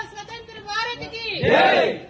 स्वतंत्र भारत की।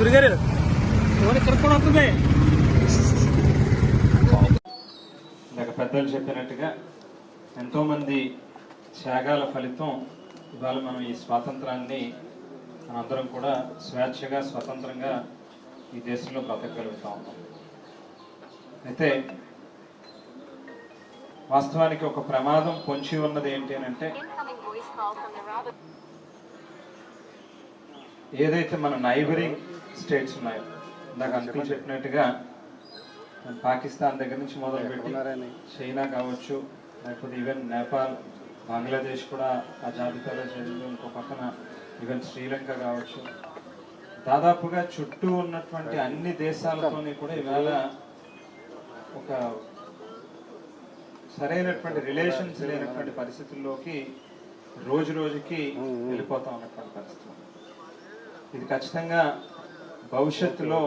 గురుగారు ఎవరు కనుక్కొని వస్తుంది ఇందాక పెద్దలు చెప్పినట్టుగా ఎంతోమంది త్యాగాల ఫలితం ఇవాళ మనం ఈ స్వాతంత్రాన్ని మనందరం కూడా స్వేచ్ఛగా స్వతంత్రంగా ఈ దేశంలో బ్రతకగలుగుతా ఉన్నాం. అయితే వాస్తవానికి ఒక ప్రమాదం పొంచి ఉన్నది ఏంటి అని అంటే ఏదైతే మన నైబరింగ్ స్టేట్స్ ఉన్నాయో. ఇందాక అంకుల్ చెప్పినట్టుగా పాకిస్తాన్ దగ్గర నుంచి మొదలుపెట్టి చైనా కావచ్చు లేకపోతే ఈవెన్ నేపాల్ బంగ్లాదేశ్ కూడా ఆ జాబితాలో చేరింది ఇంకో పక్కన ఈవెన్ శ్రీలంక కావచ్చు. దాదాపుగా చుట్టూ ఉన్నటువంటి అన్ని దేశాలతోని కూడా ఇవాళ ఒక సరైనటువంటి రిలేషన్స్ లేనటువంటి పరిస్థితుల్లోకి రోజు రోజుకి వెళ్ళిపోతా ఉన్నటువంటి పరిస్థితి. ఇది ఖచ్చితంగా భవిష్యత్తులో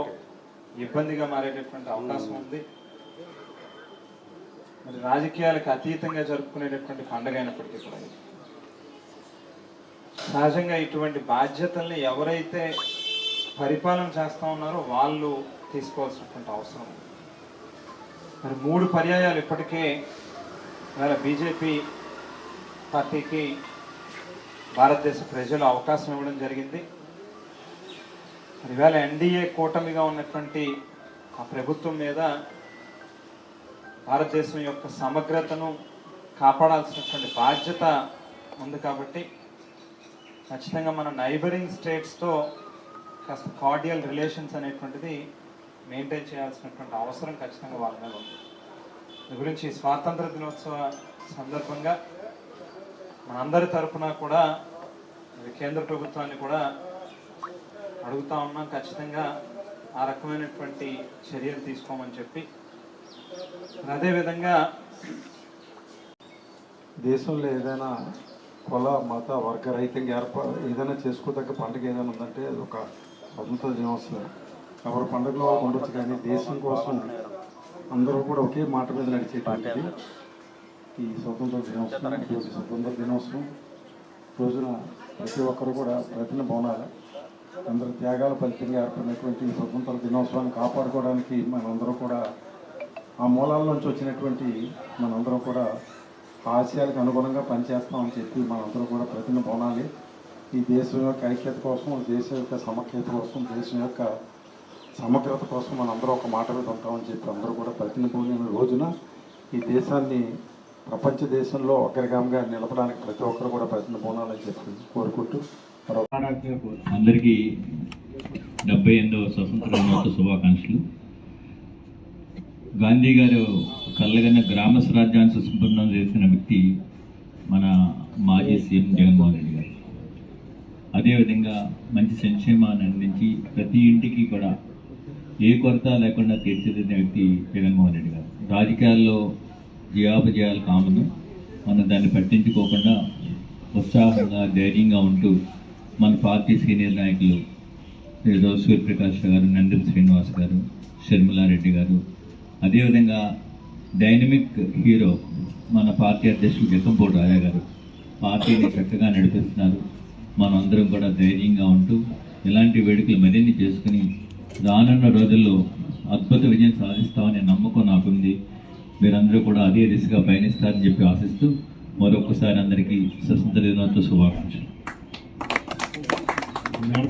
ఇబ్బందిగా మారేటటువంటి అవకాశం ఉంది మరి రాజకీయాలకు అతీతంగా జరుపుకునేటటువంటి పండుగ అయినప్పటికీ కూడా. సహజంగా ఇటువంటి బాధ్యతల్ని ఎవరైతే పరిపాలన చేస్తా ఉన్నారో వాళ్ళు తీసుకోవాల్సినటువంటి అవసరం ఉంది. మరి మూడు పర్యాయాలు ఇప్పటికే ఇవాళ బీజేపీ పార్టీకి భారతదేశ ప్రజలు అవకాశం ఇవ్వడం జరిగింది ఇవాళ ఎన్డీఏ కూటమిగా ఉన్నటువంటి ఆ ప్రభుత్వం మీద భారతదేశం యొక్క సమగ్రతను కాపాడాల్సినటువంటి బాధ్యత ఉంది కాబట్టి ఖచ్చితంగా మన నైబరింగ్ స్టేట్స్తో కాస్త కార్డియల్ రిలేషన్స్ అనేటువంటిది మెయింటైన్ చేయాల్సినటువంటి అవసరం ఖచ్చితంగా వాళ్ళ మీద ఉంది. దాని గురించి స్వాతంత్ర దినోత్సవ సందర్భంగా మనందరి తరఫున కూడా కేంద్ర ప్రభుత్వాన్ని కూడా అడుగుతా ఉన్నాం ఖచ్చితంగా ఆ రకమైనటువంటి చర్యలు తీసుకోమని చెప్పి. అదేవిధంగా దేశంలో ఏదైనా కుల మత వర్గరహితంగా ఏర్పా ఏదైనా చేసుకోదగ్గ పండుగ ఏదైనా ఉందంటే అది ఒక స్వతంత్ర దినోత్సవం. ఎవరి పండుగలో ఉండొచ్చు కానీ దేశం కోసం అందరూ కూడా ఒకే మాట మీద నడిచేటువంటిది ఈ స్వతంత్ర దినోత్సవం స్వతంత్ర దినోత్సవం. రోజున ప్రతి ఒక్కరు కూడా ప్రతిన బోనాలి. అందరి త్యాగాల ఫలితంగా ఏర్పడినటువంటి ఈ స్వతంత్ర దినోత్సవాన్ని కాపాడుకోవడానికి మనందరూ కూడా ఆ మూలాల నుంచి వచ్చినటువంటి మనందరం కూడా ఆశయాలకు అనుగుణంగా పనిచేస్తామని చెప్పి మనందరూ కూడా ప్రతిని బోనాలి ఈ దేశం యొక్క ఐక్యత కోసం దేశం యొక్క సమఖ్యత కోసం దేశం యొక్క సమగ్రత కోసం మనందరూ ఒక మాట మీద ఉంటామని చెప్పి అందరూ కూడా ప్రతినిధిన రోజున ఈ దేశాన్ని ప్రపంచ దేశంలో అగ్రగామిగా నిలపడానికి ప్రతి ఒక్కరు కూడా ప్రతిని బోనాలని చెప్పి కోరుకుంటూ అందరికీ డెబ్బై ఎనిమిదవ స్వతంత్ర దినోత్సవ శుభాకాంక్షలు. గాంధీ గారు కళ్ళగన్న గ్రామ స్వరాజ్యాన్ని సుసంపన్నం చేసిన వ్యక్తి మన మాజీ సీఎం జగన్మోహన్ రెడ్డి గారు. అదేవిధంగా మంచి సంక్షేమాన్ని అందించి ప్రతి ఇంటికి కూడా ఏ కొరత లేకుండా తీర్చిదిద్దిన వ్యక్తి జగన్మోహన్ రెడ్డి గారు. రాజకీయాల్లో జయాపజయాలు కామను. మనం దాన్ని పట్టించుకోకుండా ఉత్సాహంగా ధైర్యంగా ఉంటూ మన పార్టీ సీనియర్ నాయకులు ఏదో సూర్యప్రకాష్ గారు నందం శ్రీనివాస్ గారు షర్మిలారెడ్డి గారు. అదేవిధంగా డైనమిక్ హీరో మన పార్టీ అధ్యక్షులు జక్కంపూడి రాజా గారు. పార్టీని చక్కగా నడిపిస్తున్నారు. మనందరం కూడా ధైర్యంగా ఉంటూ ఇలాంటి వేడుకలు మరిన్ని చేసుకుని రానున్న రోజుల్లో అద్భుత విజయం సాధిస్తామనే నమ్మకం నాకుంది. మీరందరూ కూడా అదే దిశగా పయనిస్తారని చెప్పి ఆశిస్తూ మరొకసారి అందరికీ స్వతంత్ర దినోత్సవ శుభాకాంక్షలు. Amen.